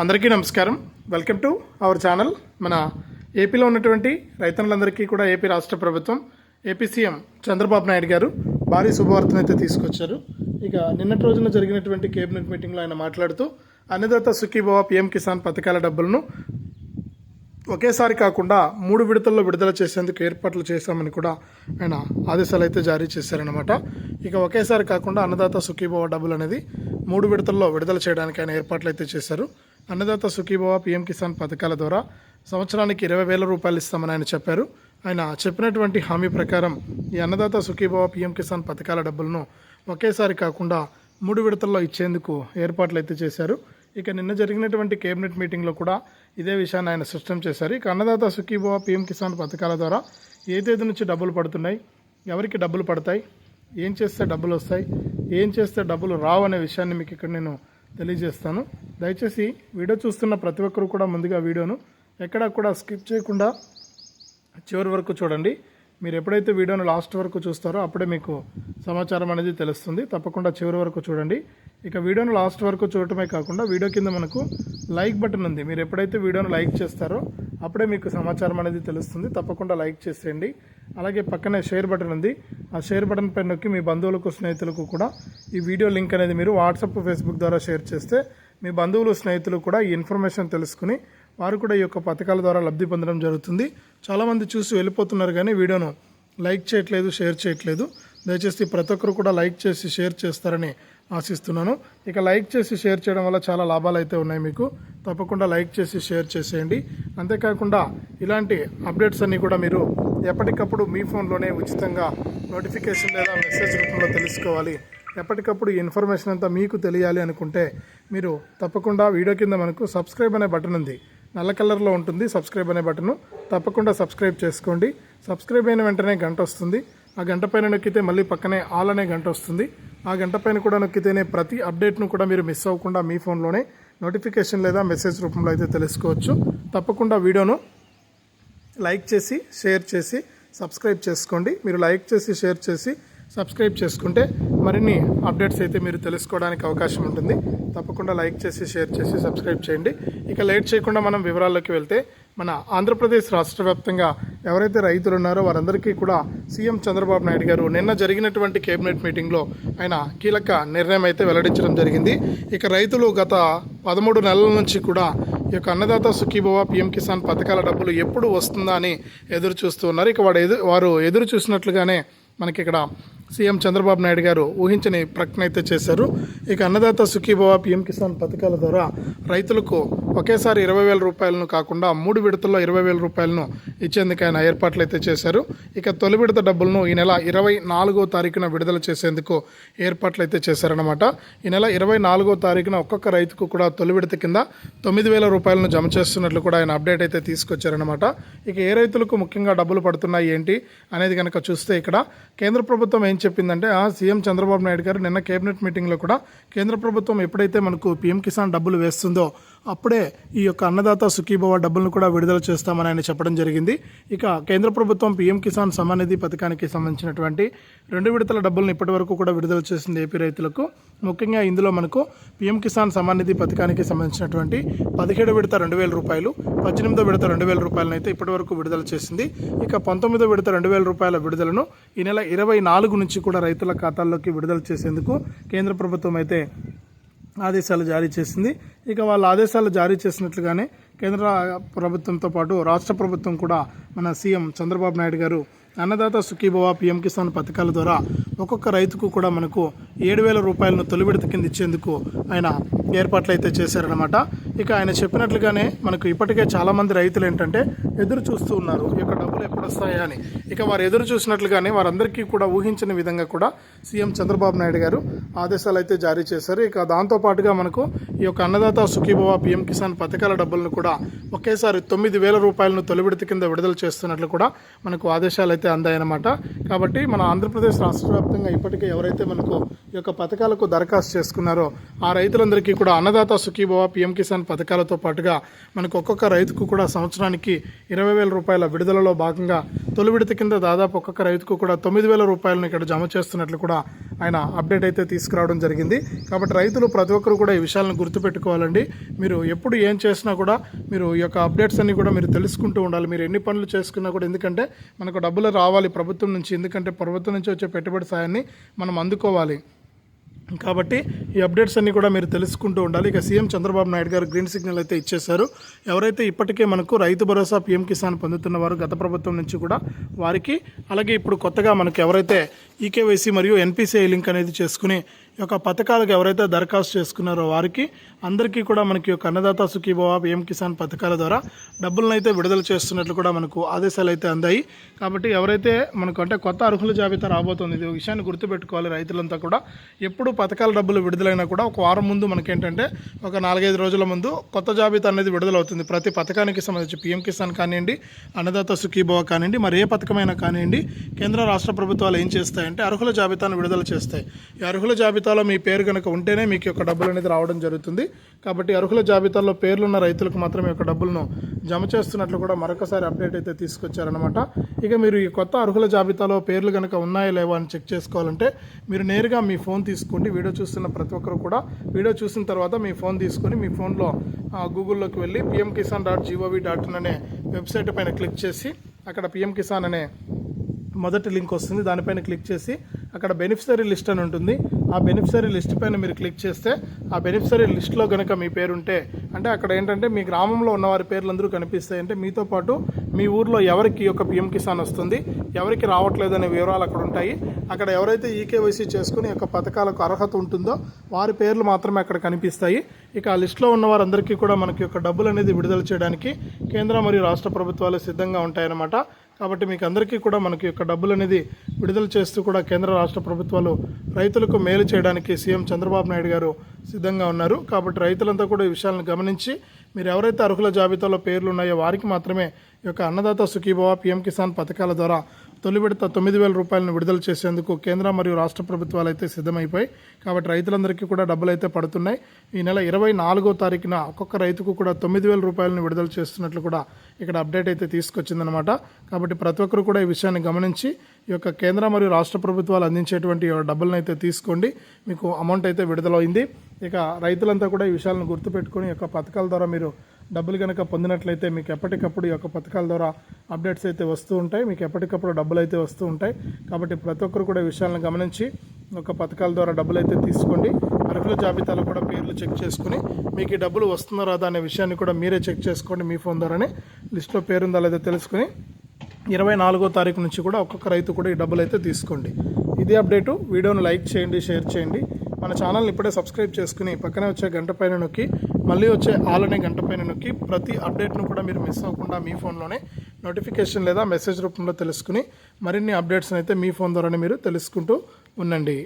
అందరికీ నమస్కారం. Welcome to our channel మన ఏపీలో ఉన్నటువంటి రైతన్నులందరికీ కూడా ఏపీ రాష్ట్ర ప్రభుత్వం ఏపీ సీఎం చంద్రబాబు నాయుడు గారు భారీ శుభవార్తను అయితే తీసుకొచ్చారు. ఇక నిన్నటి రోజున జరిగినటువంటి కేబినెట్ మీటింగ్లో ఆయన మాట్లాడుతూ అన్నదాత సుఖీభవ పిఎం కిసాన్ పథకాల డబ్బులను ఒకేసారి కాకుండా మూడు విడతల్లో విడుదల చేసేందుకు ఏర్పాట్లు చేశామని కూడా ఆయన ఆదేశాలు అయితే జారీ చేశారనమాట ఇక ఒకేసారి కాకుండా అన్నదాత సుఖీభవ డబ్బులు అనేది మూడు విడతల్లో విడుదల చేయడానికి ఆయన ఏర్పాట్లు అయితే చేశారు. అన్నదాత సుఖీభవ పిఎం కిసాన్ పథకాల ద్వారా సంవత్సరానికి ఇరవై వేల రూపాయలు ఇస్తామని ఆయన చెప్పారు. ఆయన చెప్పినటువంటి హామీ ప్రకారం ఈ అన్నదాత సుఖీభవ పిఎం కిసాన్ పథకాల డబ్బులను ఒకేసారి కాకుండా మూడు విడతల్లో ఇచ్చేందుకు ఏర్పాట్లు అయితే చేశారు. ఇక నిన్న జరిగినటువంటి కేబినెట్ మీటింగ్లో కూడా ఇదే విషయాన్ని ఆయన స్పష్టం చేశారు. ఇక అన్నదాత సుఖీభవ పిఎం కిసాన్ పథకాల ద్వారా ఏ తేదీ నుంచి డబ్బులు పడుతున్నాయి ఎవరికి డబ్బులు పడతాయి ఏం చేస్తే డబ్బులు వస్తాయి ఏం చేస్తే డబ్బులు రావు అనే విషయాన్ని మీకు ఇక్కడ నేను తెలియజేస్తాను. దయచేసి వీడియో చూస్తున్న ప్రతి ఒక్కరు కూడా ముందుగా వీడియోను ఎక్కడా కూడా స్కిప్ చేయకుండా చివరి వరకు చూడండి. మీరు ఎప్పుడైతే వీడియోను లాస్ట్ వరకు చూస్తారో అప్పుడే మీకు సమాచారం అనేది తెలుస్తుంది. తప్పకుండా చివరి వరకు చూడండి. ఇక వీడియోను లాస్ట్ వరకు చూడటమే కాకుండా వీడియో కింద మనకు లైక్ బటన్ ఉంది. మీరు ఎప్పుడైతే వీడియోను లైక్ చేస్తారో అప్పుడే మీకు సమాచారం అనేది తెలుస్తుంది. తప్పకుండా లైక్ చేసేయండి. అలాగే పక్కనే షేర్ బటన్ ఉంది. ఆ షేర్ బటన్ పైన నొక్కి మీ బంధువులకు స్నేహితులకు కూడా ఈ వీడియో లింక్ అనేది మీరు వాట్సాప్ ఫేస్బుక్ ద్వారా షేర్ చేస్తే మీ బంధువులు స్నేహితులు కూడా ఈ ఇన్ఫర్మేషన్ తెలుసుకుని వారు కూడా ఈ యొక్క పథకాల ద్వారా లబ్ధి పొందడం జరుగుతుంది. చాలామంది చూసి వెళ్ళిపోతున్నారు కానీ వీడియోను లైక్ చేయట్లేదు షేర్ చేయట్లేదు. దయచేసి ప్రతి ఒక్కరు కూడా లైక్ చేసి షేర్ చేస్తారని ఆశిస్తున్నాను. ఇక లైక్ చేసి షేర్ చేయడం వల్ల చాలా లాభాలు అయితే ఉన్నాయి మీకు. తప్పకుండా లైక్ చేసి షేర్ చేసేయండి. అంతేకాకుండా ఇలాంటి అప్డేట్స్ అన్నీ కూడా మీరు ఎప్పటికప్పుడు మీ ఫోన్లోనే ఉచితంగా నోటిఫికేషన్ లేదా మెసేజ్ రూపంలో తెలుసుకోవాలి. ఎప్పటికప్పుడు ఈ ఇన్ఫర్మేషన్ అంతా మీకు తెలియాలి అనుకుంటే మీరు తప్పకుండా వీడియో కింద మనకు సబ్స్క్రైబ్ అనే బటన్ ఉంది. నల్ల కలర్లో ఉంటుంది సబ్స్క్రైబ్ అనే బటన్. తప్పకుండా సబ్స్క్రైబ్ చేసుకోండి. సబ్స్క్రైబ్ అయిన వెంటనే గంట వస్తుంది. ఆ గంట పైన నొక్కితే మళ్ళీ పక్కనే ఆల్ అనే గంట వస్తుంది. ఆ గంట పైన కూడా నొక్కితేనే ప్రతి అప్డేట్ను కూడా మీరు మిస్ అవ్వకుండా మీ ఫోన్లోనే నోటిఫికేషన్ లేదా మెసేజ్ రూపంలో అయితే తెలుసుకోవచ్చు. తప్పకుండా వీడియోను లైక్ చేసి షేర్ చేసి సబ్స్క్రైబ్ చేసుకోండి. మీరు లైక్ చేసి షేర్ చేసి సబ్స్క్రైబ్ చేసుకుంటే మరిన్ని అప్డేట్స్ అయితే మీరు తెలుసుకోవడానికి అవకాశం ఉంటుంది. తప్పకుండా లైక్ చేసి షేర్ చేసి సబ్స్క్రైబ్ చేయండి. ఇక లేట్ చేయకుండా మనం వివరాల్లోకి వెళ్తే మన ఆంధ్రప్రదేశ్ రాష్ట్ర వ్యాప్తంగా ఎవరైతే రైతులు ఉన్నారో వారందరికీ కూడా సీఎం చంద్రబాబు నాయుడు గారు నిన్న జరిగినటువంటి కేబినెట్ మీటింగ్లో ఆయన కీలక నిర్ణయం అయితే వెల్లడించడం జరిగింది. ఇక రైతులు గత పదమూడు నెలల నుంచి కూడా ఈ యొక్క అన్నదాత సుఖీభవ పిఎం కిసాన్ పథకాల డబ్బులు ఎప్పుడు వస్తుందా అని ఎదురు చూస్తూ ఉన్నారు. ఇక వాడు ఎదురు వారు ఎదురు చూసినట్లుగానే మనకి ఇక్కడ సీఎం చంద్రబాబు నాయుడు గారు ఊహించని ప్రకటన అయితే చేశారు. ఇక అన్నదాత సుఖీభవ పిఎం కిసాన్ పథకాల ద్వారా రైతులకు ఒకేసారి ఇరవై వేల రూపాయలను కాకుండా మూడు విడతల్లో ఇరవై వేల రూపాయలను ఇచ్చేందుకు ఆయన ఏర్పాట్లు అయితే చేశారు. ఇక తొలి విడత డబ్బులను ఈ నెల ఇరవై నాలుగో తారీఖున విడుదల చేసేందుకు ఏర్పాట్లు అయితే చేశారనమాట ఈ నెల ఇరవై నాలుగో తారీఖున ఒక్కొక్క రైతుకు కూడా తొలి విడత కింద తొమ్మిది వేల రూపాయలను జమ చేస్తున్నట్లు కూడా ఆయన అప్డేట్ అయితే తీసుకొచ్చారనమాట ఇక ఏ రైతులకు ముఖ్యంగా డబ్బులు పడుతున్నాయి ఏంటి అనేది కనుక చూస్తే ఇక్కడ కేంద్ర ప్రభుత్వం ఏం చెప్పిందంటే ఆ సీఎం చంద్రబాబు నాయుడు గారు నిన్న కేబినెట్ మీటింగ్లో కూడా కేంద్ర ప్రభుత్వం ఎప్పుడైతే మనకు పీఎం కిసాన్ డబ్బులు వేస్తుందో అప్పుడే ఈ యొక్క అన్నదాత సుఖీభవ డబ్బులను కూడా విడుదల చేస్తామని ఆయన చెప్పడం జరిగింది. ఇక కేంద్ర ప్రభుత్వం పీఎం కిసాన్ సమానిధి పథకానికి సంబంధించినటువంటి రెండు విడతల డబ్బులను ఇప్పటివరకు కూడా విడుదల చేసింది ఏపీ రైతులకు. ముఖ్యంగా ఇందులో మనకు పీఎం కిసాన్ సమానిధి పథకానికి సంబంధించినటువంటి పదిహేడు విడత రెండు వేల రూపాయలు పద్దెనిమిదో విడత రెండు వేల రూపాయలను అయితే ఇప్పటి వరకు విడుదల చేసింది. ఇక పంతొమ్మిదో విడత రెండు వేల రూపాయల విడుదలను ఈ నెల ఇరవై నాలుగు నుంచి కూడా రైతుల ఖాతాల్లోకి విడుదల చేసేందుకు కేంద్ర ప్రభుత్వం అయితే ఆదేశాలు జారీ చేసింది. ఇక వాళ్ళ ఆదేశాలు జారీ చేసినట్లుగానే కేంద్ర ప్రభుత్వంతో పాటు రాష్ట్ర ప్రభుత్వం కూడా మన సీఎం చంద్రబాబు నాయుడు గారు అన్నదాత సుఖీభవ పిఎం కిసాన్ పథకాల ద్వారా ఒక్కొక్క రైతుకు కూడా మనకు ఏడు వేల రూపాయలను తొలి విడత కింద ఇచ్చేందుకు ఆయన ఏర్పాట్లు అయితే చేశారనమాట ఇక ఆయన చెప్పినట్లుగానే మనకు ఇప్పటికే చాలామంది రైతులు ఏంటంటే ఎదురు చూస్తూ ఉన్నారు. ఈ యొక్క డబ్బులు ఎప్పుడు వస్తాయా అని. ఇక వారు ఎదురు చూసినట్లుగానే వారందరికీ కూడా ఊహించిన విధంగా కూడా సీఎం చంద్రబాబు నాయుడు గారు ఆదేశాలు అయితే జారీ చేశారు. ఇక దాంతోపాటుగా మనకు ఈ యొక్క అన్నదాత సుఖీభవ పిఎం కిసాన్ పథకాల డబ్బులను కూడా ఒకేసారి తొమ్మిది వేల రూపాయలను తొలిబిడత కింద విడుదల చేస్తున్నట్లు కూడా మనకు ఆదేశాలు అయితే అందాయన్నమాట. కాబట్టి మన ఆంధ్రప్రదేశ్ రాష్ట్ర వ్యాప్తంగా ఇప్పటికే ఎవరైతే మనకు యొక్క పథకాలకు దరఖాస్తు చేసుకున్నారో ఆ రైతులందరికీ కూడా అన్నదాత సుఖీభవ పిఎం కిసాన్ పథకాలతో పాటుగా మనకు ఒక్కొక్క రైతుకు కూడా సంవత్సరానికి ఇరవై వేల రూపాయల విడుదలలో భాగంగా తొలి విడత కింద దాదాపు ఒక్కొక్క రైతుకు కూడా తొమ్మిది వేల రూపాయలను ఇక్కడ జమ చేస్తున్నట్లు కూడా ఆయన అప్డేట్ అయితే తీసుకురావడం జరిగింది. కాబట్టి రైతులు ప్రతి ఒక్కరు కూడా ఈ విషయాలను గుర్తుపెట్టుకోవాలండి. మీరు ఎప్పుడు ఏం చేసినా కూడా మీరు ఈ యొక్క అప్డేట్స్ అన్ని కూడా మీరు తెలుసుకుంటూ ఉండాలి. మీరు ఎన్ని పనులు చేసుకున్నా కూడా ఎందుకంటే మనకు డబ్బులు రావాలి ప్రభుత్వం నుంచి. ఎందుకంటే ప్రభుత్వం నుంచి వచ్చే పెట్టుబడి సాయాన్ని మనం అందుకోవాలి. కాబట్టి ఈ అప్డేట్స్ అన్నీ కూడా మీరు తెలుసుకుంటూ ఉండాలి. ఇక సీఎం చంద్రబాబు నాయుడు గారు గ్రీన్ సిగ్నల్ అయితే ఇచ్చేశారు. ఎవరైతే ఇప్పటికే మనకు రైతు భరోసా పీఎం కిసాన్ పొందుతున్న వారు గత ప్రభుత్వం నుంచి కూడా వారికి అలాగే ఇప్పుడు కొత్తగా మనకు ఎవరైతే ఈకేవైసీ మరియు ఎన్పిసిఐ లింక్ అనేది చేసుకుని యొక్క పథకాలకు ఎవరైతే దరఖాస్తు చేసుకున్నారో వారికి అందరికీ కూడా మనకి యొక్క అన్నదాత సుఖీభవ పిఎం కిసాన్ పథకాల ద్వారా డబ్బులను అయితే విడుదల చేస్తున్నట్లు కూడా మనకు ఆదేశాలు అయితే అందాయి. కాబట్టి ఎవరైతే మనకు అంటే కొత్త అర్హుల జాబితా రాబోతుంది ఇది ఒక విషయాన్ని గుర్తుపెట్టుకోవాలి రైతులంతా కూడా. ఎప్పుడు పథకాల డబ్బులు విడుదలైనా కూడా ఒక వారం ముందు మనకేంటంటే ఒక నాలుగైదు రోజుల ముందు కొత్త జాబితా అనేది విడుదలవుతుంది. ప్రతి పథకానికి సంబంధించి పిఎం కిసాన్ కానివ్వండి అన్నదాత సుఖీభవ కానివ్వండి మరి ఏ పథకమైనా కానివ్వండి కేంద్ర రాష్ట్ర ప్రభుత్వాలు ఏం చేస్తాయంటే అర్హుల జాబితాను విడుదల చేస్తాయి. ఈ అర్హుల జాబితా జాబితాలో మీ పేరు కనుక ఉంటేనే మీకు యొక్క డబ్బులు అనేది రావడం జరుగుతుంది. కాబట్టి అర్హుల జాబితాలో పేర్లున్న రైతులకు మాత్రమే యొక్క డబ్బులను జమ చేస్తున్నట్లు కూడా మరొకసారి అప్డేట్ అయితే తీసుకొచ్చారనమాట ఇక మీరు ఈ కొత్త అర్హుల జాబితాలో పేర్లు కనుక ఉన్నాయో లేవో అని చెక్ చేసుకోవాలంటే మీరు నేరుగా మీ ఫోన్ తీసుకోండి. వీడియో చూస్తున్న ప్రతి ఒక్కరు కూడా వీడియో చూసిన తర్వాత మీ ఫోన్ తీసుకొని మీ ఫోన్లో గూగుల్లోకి వెళ్ళి PM Kisan dot G O V dot in అనే వెబ్సైట్ పైన క్లిక్ చేసి అక్కడ పిఎం కిసాన్ అనే మొదటి లింక్ వస్తుంది. దానిపైన క్లిక్ చేసి అక్కడ బెనిఫిషరీ లిస్ట్ అని ఉంటుంది. ఆ బెనిఫిషరీ లిస్ట్ పైన మీరు క్లిక్ చేస్తే ఆ బెనిఫిషరీ లిస్ట్లో కనుక మీ పేరు ఉంటే అంటే అక్కడ ఏంటంటే మీ గ్రామంలో ఉన్న వారి పేర్లు అందరూ కనిపిస్తాయి. అంటే మీతో పాటు మీ ఊర్లో ఎవరికి ఒక పిఎం కిసాన్ వస్తుంది ఎవరికి రావట్లేదు అనే వివరాలు అక్కడ ఉంటాయి. అక్కడ ఎవరైతే ఈకేవైసీ చేసుకుని యొక్క పథకాలకు అర్హత ఉంటుందో వారి పేర్లు మాత్రమే అక్కడ కనిపిస్తాయి. ఇక ఆ లిస్టులో ఉన్న వారందరికీ కూడా మనకి యొక్క డబ్బులు అనేది విడుదల చేయడానికి కేంద్ర మరియు రాష్ట్ర ప్రభుత్వాలు సిద్ధంగా ఉంటాయన్నమాట. కాబట్టి మీకు అందరికీ కూడా మనకి యొక్క డబ్బులు అనేది విడుదల చేస్తూ కూడా కేంద్ర రాష్ట్ర ప్రభుత్వాలు రైతులకు మేలు చేయడానికి సీఎం చంద్రబాబు నాయుడు గారు సిద్ధంగా ఉన్నారు. కాబట్టి రైతులంతా కూడా ఈ విషయాలను గమనించి మీరు ఎవరైతే అర్హుల జాబితాలో పేర్లు ఉన్నాయో వారికి మాత్రమే ఈ యొక్క అన్నదాత సుఖీభవ పిఎం కిసాన్ పథకాల ద్వారా తొలి విడత తొమ్మిది వేల రూపాయలను విడుదల చేసేందుకు కేంద్ర మరియు రాష్ట్ర ప్రభుత్వాలు అయితే సిద్ధమైపోయి కాబట్టి రైతులందరికీ కూడా డబ్బులు అయితే పడుతున్నాయి. ఈ నెల ఇరవై నాలుగో తారీఖున ఒక్కొక్క రైతుకు కూడా తొమ్మిది వేల రూపాయలను విడుదల చేస్తున్నట్లు కూడా ఇక్కడ అప్డేట్ అయితే తీసుకొచ్చిందనమాట కాబట్టి ప్రతి ఒక్కరు కూడా ఈ విషయాన్ని గమనించి ఈ యొక్క కేంద్ర మరియు రాష్ట్ర ప్రభుత్వాలు అందించేటువంటి డబ్బులను అయితే తీసుకోండి. మీకు అమౌంట్ అయితే విడుదలైంది. ఇక రైతులంతా కూడా ఈ విషయాలను గుర్తుపెట్టుకొని ఈ యొక్క పథకాల ద్వారా మీరు డబ్బులు కనుక పొందినట్లయితే మీకు ఎప్పటికప్పుడు ఈ యొక్క పథకాల ద్వారా అప్డేట్స్ అయితే వస్తూ ఉంటాయి. మీకు ఎప్పటికప్పుడు డబ్బులు అయితే వస్తూ ఉంటాయి. కాబట్టి ప్రతి ఒక్కరు కూడా విషయాలను గమనించి ఒక పథకాల ద్వారా డబ్బులు అయితే తీసుకోండి. అర్హుల జాబితాలో కూడా పేర్లు చెక్ చేసుకుని మీకు ఈ డబ్బులు వస్తుందో రాదా అనే విషయాన్ని కూడా మీరే చెక్ చేసుకోండి మీ ఫోన్ ద్వారానే. లిస్ట్లో పేరుందా లేదో తెలుసుకుని ఇరవై నాలుగో తారీఖు నుంచి కూడా ఒక్కొక్క రైతు కూడా ఈ డబ్బులు అయితే తీసుకోండి. ఇదే అప్డేటు. వీడియోను లైక్ చేయండి షేర్ చేయండి. మన ఛానల్ని ఇప్పుడే సబ్స్క్రైబ్ చేసుకుని పక్కనే వచ్చే గంట పైన నొక్కి మళ్ళీ వచ్చే ఆల్ అనే గంట పైన నొక్కి ప్రతి అప్డేట్ను కూడా మీరు మిస్ అవ్వకుండా మీ ఫోన్లోనే నోటిఫికేషన్ లేదా మెసేజ్ రూపంలో తెలుసుకుని మరిన్ని అప్డేట్స్ని అయితే మీ ఫోన్ ద్వారానే మీరు తెలుసుకుంటూ ఉండండి.